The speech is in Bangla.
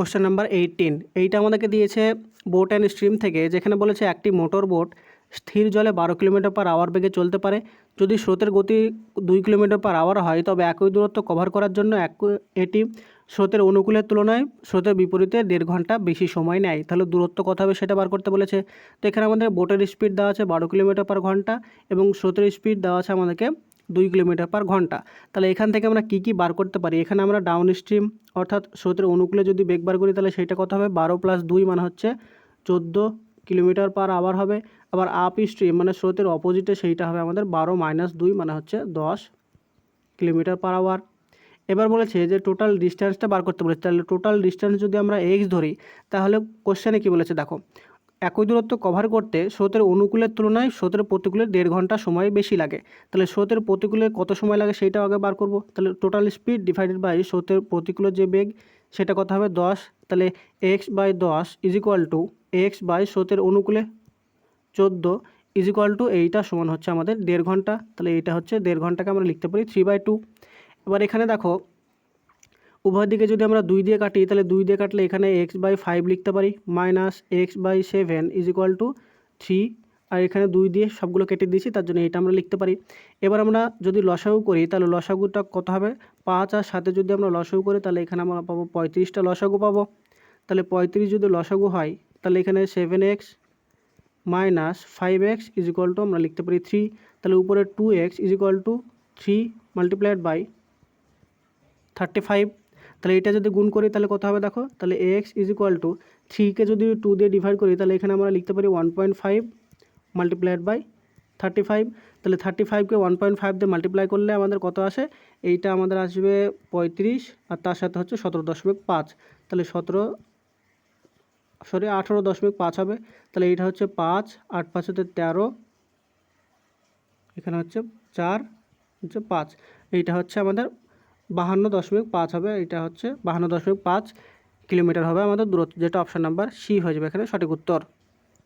কোশ্চেন নাম্বার এইটিন এইটা আমাদেরকে দিয়েছে বোট অ্যান্ড স্ট্রিম থেকে, যেখানে বলেছে একটি মোটর বোট স্থির জলে বারো কিলোমিটার পার আওয়ার বেগে চলতে পারে। যদি স্রোতের গতি দুই কিলোমিটার পার আওয়ার হয়, তবে একই দূরত্ব কভার করার জন্য এক এটি স্রোতের অনুকূলের তুলনায় স্রোতের বিপরীতে দেড় ঘণ্টা বেশি সময় নেয়। তাহলে দূরত্ব কত হবে সেটা বার করতে বলেছে। তো এখানে আমাদের বোটের স্পিড দেওয়া আছে বারো কিলোমিটার পার ঘণ্টা এবং স্রোতের স্পিড দেওয়া আছে আমাদেরকে দুই কিলোমিটার পার ঘণ্টা। তাহলে এখান থেকে আমরা কী কী বার করতে পারি? এখানে আমরা ডাউন স্ট্রিম অর্থাৎ স্রোতের অনুকূলে যদি বেগ বার করি, তাহলে সেটা কত হবে? বারো প্লাস দুই মানে হচ্ছে চোদ্দ কিলোমিটার পার আওয়ার হবে। আবার আপ স্ট্রিম মানে স্রোতের অপোজিটে সেইটা হবে আমাদের বারো মাইনাস দুই মানে হচ্ছে দশ কিলোমিটার পার আওয়ার এবার বলেছে যে টোটাল ডিস্ট্যান্সটা বার করতে বলেছে। তাহলে টোটাল ডিস্ট্যান্স যদি আমরা এক্স ধরি, তাহলে কোশ্চেনে কী বলেছে? দেখো একই দূরত্ব কভার করতে স্রোতের অনুকূলের তুলনায় স্রোতের প্রতিকূলে দেড় ঘণ্টা সময় বেশি লাগে। তাহলে স্রোতের প্রতিকূলে কত সময় লাগে সেইটাও আগে বার করব। তাহলে টোটাল স্পিড ডিভাইডেড বাই স্রোতের প্রতিকূলের যে বেগ, সেটা কত হবে? দশ। তাহলে এক্স বাই দশ is equal to x by স্রোতের অনুকূলে চোদ্দ ইজ ইকুয়াল টু এইটা সমান হচ্ছে আমাদের দেড় ঘণ্টা। তাহলে এইটা হচ্ছে দেড় ঘন্টাকে আমরা লিখতে পারি থ্রি বাই টু এবার এখানে দেখো উভয় দিকে যদি আমরা দুই দিয়ে কাটি, তাহলে দুই দিয়ে কাটলে এখানে এক্স বাই ফাইভ লিখতে পারি minus x by seven is equal to three আর এখানে দুই দিয়ে সবগুলো কেটে দিয়েছি, তার জন্য এটা আমরা লিখতে পারি। এবার আমরা যদি লসাগু করি, তাহলে লসাগুটা কত হবে? পাঁচ, আর সাথে যদি আমরা লসাগু করি, তাহলে এখানে আমরা পাবো পঁয়ত্রিশটা লসাগু পাবো। তাহলে পঁয়ত্রিশ যদি লসাগু হয়, তাহলে এখানে seven x minus five x is equal to আমরা লিখতে পারি থ্রি তাহলে উপরে two x is equal to three multiplied by thirty five তাহলে এটা যদি গুণ করি তাহলে কত হবে দেখো? তাহলে এক্স ইজ ইকুয়াল টু থ্রিকে যদি টু দিয়ে ডিভাইড করি, তাহলে এখানে আমরা লিখতে পারি one point five multiplied by thirty five তাহলে থার্টি ফাইভকে ওয়ান পয়েন্ট ফাইভ দিয়ে মাল্টিপ্লাই করলে আমাদের কত আসে? এইটা আমাদের আসবে পঁয়ত্রিশ, আর তার সাথে হচ্ছে সতেরো দশমিক পাঁচ। তাহলে সতেরো সরি আঠেরো দশমিক পাঁচ হবে। তাহলে এইটা হচ্ছে পাঁচ, আট পাঁচ হচ্ছে তেরো। এখানে হচ্ছে চার, হচ্ছে পাঁচ। এইটা হচ্ছে আমাদের বাহান্ন দশমিক পাঁচ হবে, এটা হচ্ছে বাহান্ন দশমিক পাঁচ কিলোমিটার হবে আমাদের দূরত্ব, যেটা অপশান নাম্বার সি হয়ে যাবে এখানে সঠিক উত্তর।